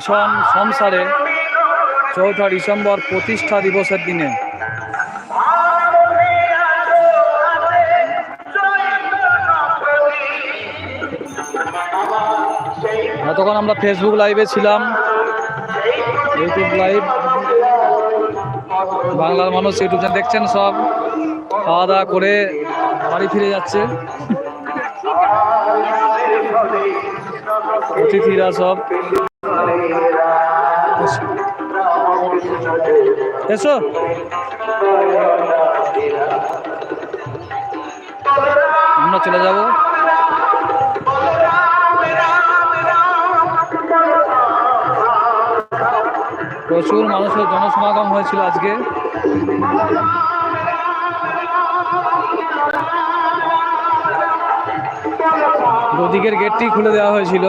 Mission সংসারে চৌঠা December প্রতিষ্ঠা দিবসের দিনে। এতক্ষণ আমরা ফেসবুক লাইভে ছিলাম। ইউটিউব লাইভ বাংলার মানুষ ইউটিউব দেখছেন সব। খাওয়া দাওয়া করে বাড়ি ফিরে যাচ্ছে। অতিথিরা সব। এসো। আমরা চলে যাব। প্রচুর মানুষের জনসমাগম হয়েছিল আজকে। দুদিকের গেটটি খুলে দেওয়া হয়েছিল।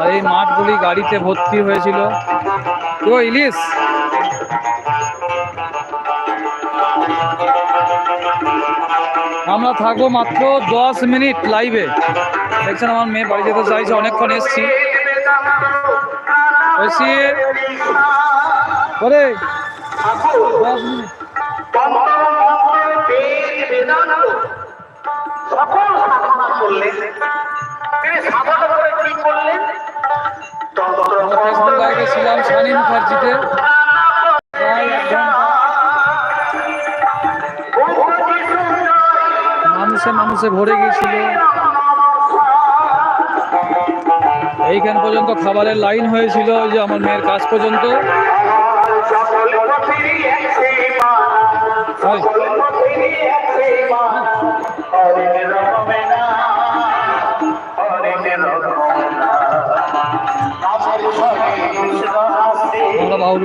আর এই মাঠগুলি গাড়িতে ভর্তি হয়েছিল। তো ইলিশ। আমরা থাকব মাত্র দশ মিনিট লাইভে। দেখছেন, আমার মেয়ে বাড়ি যেতে চাইছে, অনেকক্ষণ এসছি। এসছি। বলে দশ মিনিট। সানি মুখার্জিতে। মানুষে মানুষে ভরে গিয়েছিল। এইখান পর্যন্ত খাবারের লাইন হয়েছিল যে আমার মেয়ের কাজ পর্যন্ত।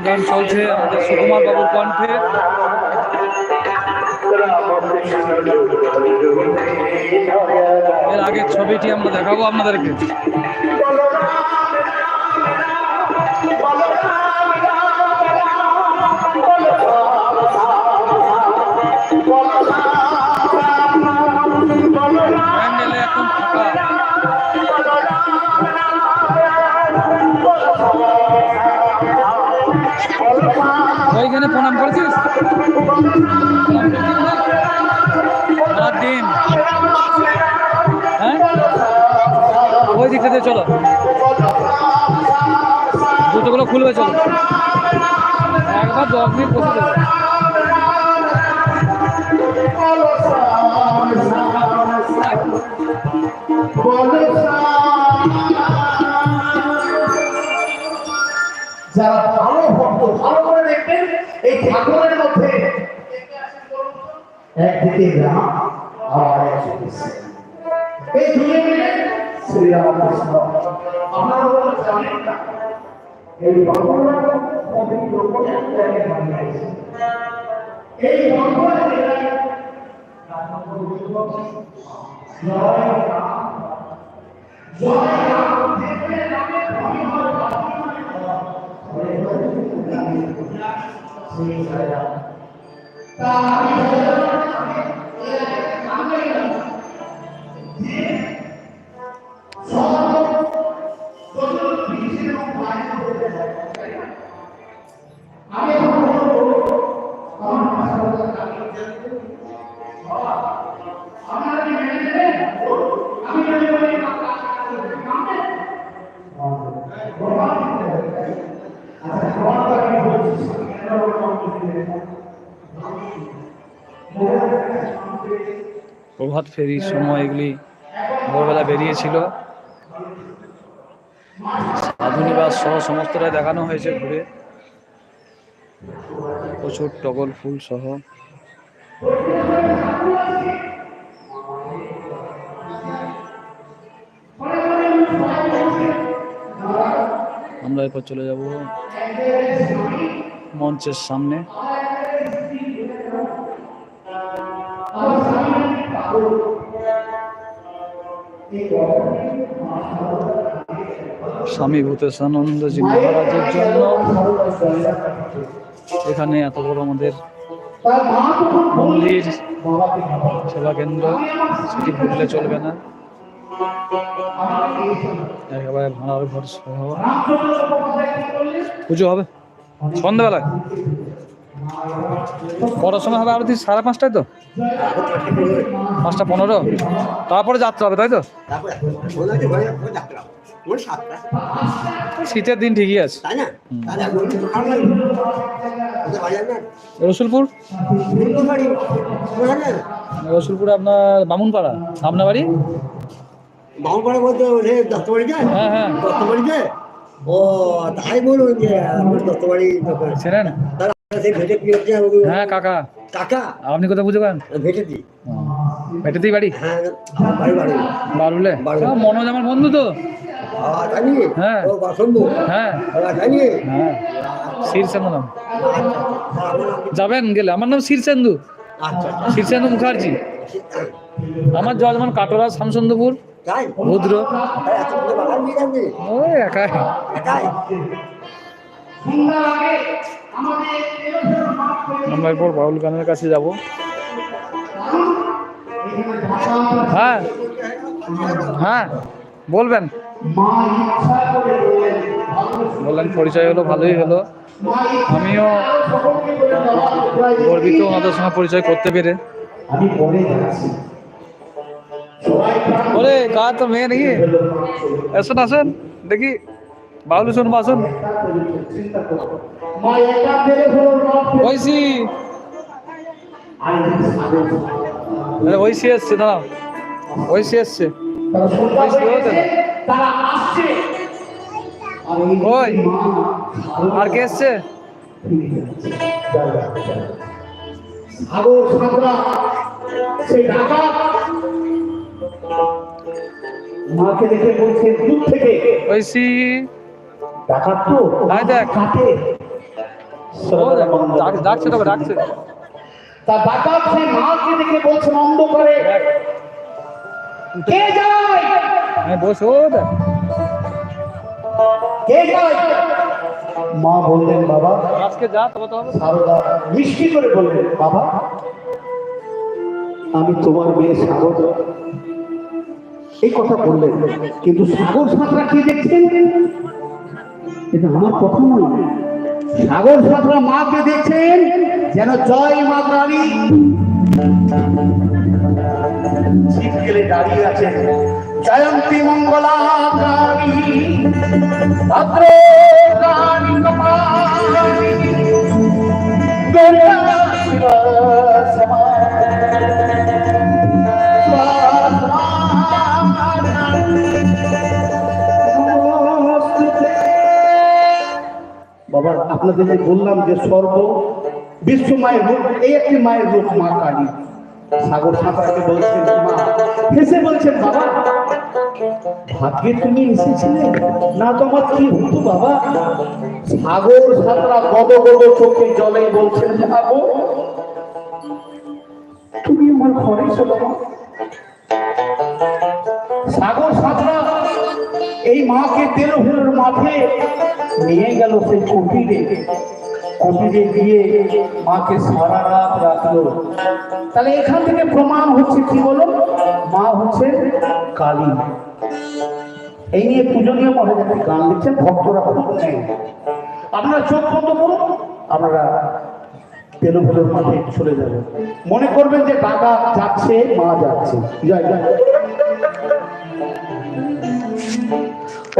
গান চলছে আমাদের সুকুমার বাবুর কণ্ঠে। এর আগের ছবিটি আমরা দেখাবো আপনাদেরকে। প্রণাম করেছিস? রাত দিন হ্যাঁ? ওই দিকটা দিয়ে চলো। জুতোগুলো খুলবে, চলো। একবার দশ মিনিট বসে দেবো একদিকে রাম আর একদিকে শ্রী। এই দুই মিলে শ্রীরামকৃষ্ণ। আপনারা জানেন না, এই ভগবান এই ভগবান জয় জয় রামের ভগবান প্রভাত ফেরির সময় এগুলি ভোরবেলা বেরিয়েছিল। সাধুনিবাস সহ সমস্তটাই দেখানো হয়েছে ঘুরে। প্রচুর টগর ফুল সহ। আমরা এরপর চলে যাব মঞ্চের সামনে। স্বামী ভূতেশানন্দজি মহারাজের জন্য এখানে এত বড় আমাদের মন্দির, সেবা কেন্দ্র, সেটি ভুললে চলবে না। একেবারে ভাড়ার ঘর সহ। পুজো হবে। সন্ধ্যাবেলায়। কটার সময় হবে আরতি সাড়ে পাঁচটায় তো? পাঁচটা পনেরো? তারপরে যাত্রা হবে তাই তো? শীতের দিন ঠিকই আছে। রসুলপুর? রসুলপুরে আপনার বামুনপাড়া আপনার বাড়ি বামপাড়া বলতে ওঠে দত্তবাড়িতে? হ্যাঁ হ্যাঁ। দত্তবাড়িতে? ও তাই বলুন যে আমার দত্তবাড়ি চেনেন? হ্যাঁ কাকা। কাকা আপনি কোথায় পুজো করেন? ভেটে দি। বেটেতেই বাড়ি? হ্যাঁ বারুলে। মনোজ আমার বন্ধু তো। হ্যাঁ। হ্যাঁ। হ্যাঁ। শীর্ষেন্দু নাম। আচ্ছা যাবেন গেলে? আমার নাম শীর্ষেন্দু আচ্ছা শীর্ষেন্দু মুখার্জি। আমার জজমান কাটোরা শামসুন্দরপুর একাই? আমরা এরপর বাউল গানের কাছে যাব। হ্যাঁ। হ্যাঁ। বলবেন। বললেন, পরিচয় হলো, ভালোই হলো। আমিও গর্বিত, ওনাদের সঙ্গে পরিচয় করতে পেরে। ওরে, গা তো মেয়ে নাকি? আসুন আসুন, দেখি। বাউল শুনব আসুন চিন্তা করো মা এটা পেরে হলো রথ ঐশী আর দাঁড়াও রোদ। গেছে, তারা আসছে ওই। আর কে এসছে। সাগর সাগরা সেই ডাকাত তো আয় দেখ। কাকে ডাকছে তোকে ডাকছে। তা ডাকাত সেই মাকে দেখে বলছে অন্ধকারে কে যায়? হ্যাঁ বস ও দেখ। কে যায়? মা বললেন বাবা আজকে যা তবে তো হবে। সারদা মিষ্টি করে বললেন বাবা আমি তোমার মেয়ে স্বাগত এই কথা বললেন। কিন্তু সাগর সাঁতরা কি দেখছেন? এটা আমার কথা নয় সাগর সাঁতরা মাকে দেখছেন, যেন জয় মা রানী দাঁড়িয়ে জয়ন্তী মঙ্গলা আপনাদের যে বললাম যে সর্ব বিশ্ব মায়ের রূপ, এই একটি মায়ের রূপ মা কালী। সাগর সাঁতারকে বলছেন, মা, হেসে বলছেন, বাবা, ভাগ্যে তুমি এসেছিলে? না তো আমার কি হতো, বাবা? সাগর সাঁতরা গদ গদ চোখে জলে বলছেন ভাবো তুমি আমার ঘরে চলো। সাগর সাঁতরা এই মাকে তেরোহুলের মাঠে নিয়ে গেল সেই কুটিরে। কুটিরে গিয়ে মাকে সারা রাত রাখল। তাহলে এখান থেকে প্রমাণ হচ্ছে কি বলো? মা হচ্ছে কালী। এই নিয়ে পূজনীয় যাতে গান লিখছেন, ভক্তরা শুনছেন আপনারা চোখ বন্ধ করুন আপনারা তেলুগুলোর মাঠে চলে যাবে। মনে করবেন যে দাদা যাচ্ছে, মা যাচ্ছে। জয় জয়।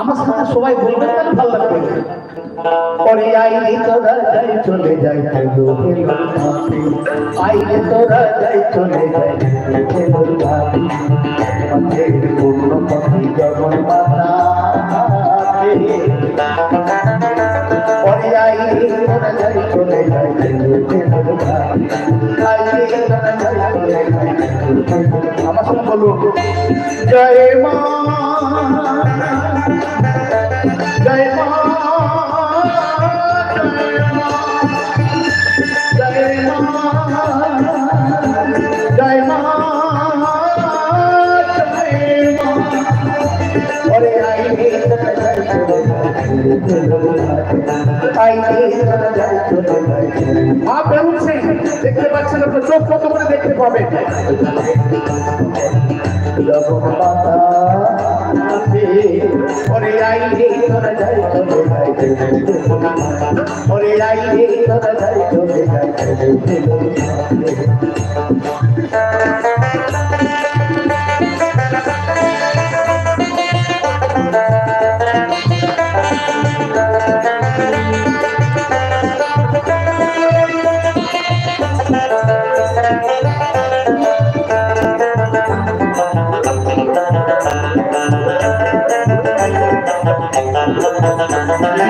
আমার সাথে সবাই তাহলে ভালো লাগবে। পরে আইলে তোরা যাই, চলে যাই আইলে তোরা যাই, চলে যাই পূর্ণ পথে জগৎ মাতা পরে আমার জয় মা মা বেরুচ্ছে দেখতে পাচ্ছেন আপনার চোখ কত করে দেখতে পাবেন। তোরে যাই ওরে আই রে তোরা যাই তোরে যাই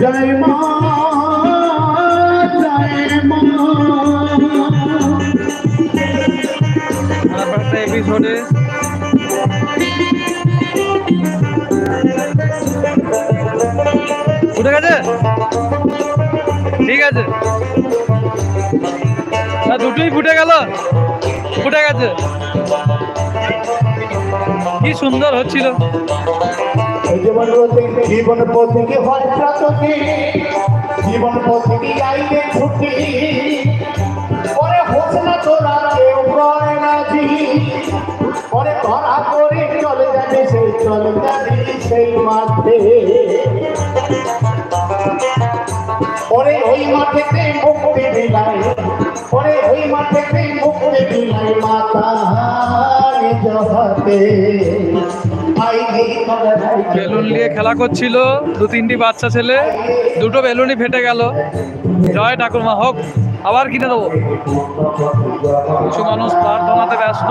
জয় মা। ফুটে গেছে? ঠিক আছে। দুটোই ফুটে গেল। ফুটে গেছে। কি সুন্দর হচ্ছিল। পরে হোস মাঠে পরে ওই মাঠেতে মুক্তি দিলাই, পরে ওই মাঠেতে মুক্তি দিলাই মাতা বেলুন নিয়ে খেলা করছিল দু তিনটি বাচ্চা ছেলে। দুটো বেলুনই ফেটে গেল। জয় ঠাকুরমা হোক আবার কিনে দেবো। কিছু মানুষ প্রার্থনাতে ব্যস্ত।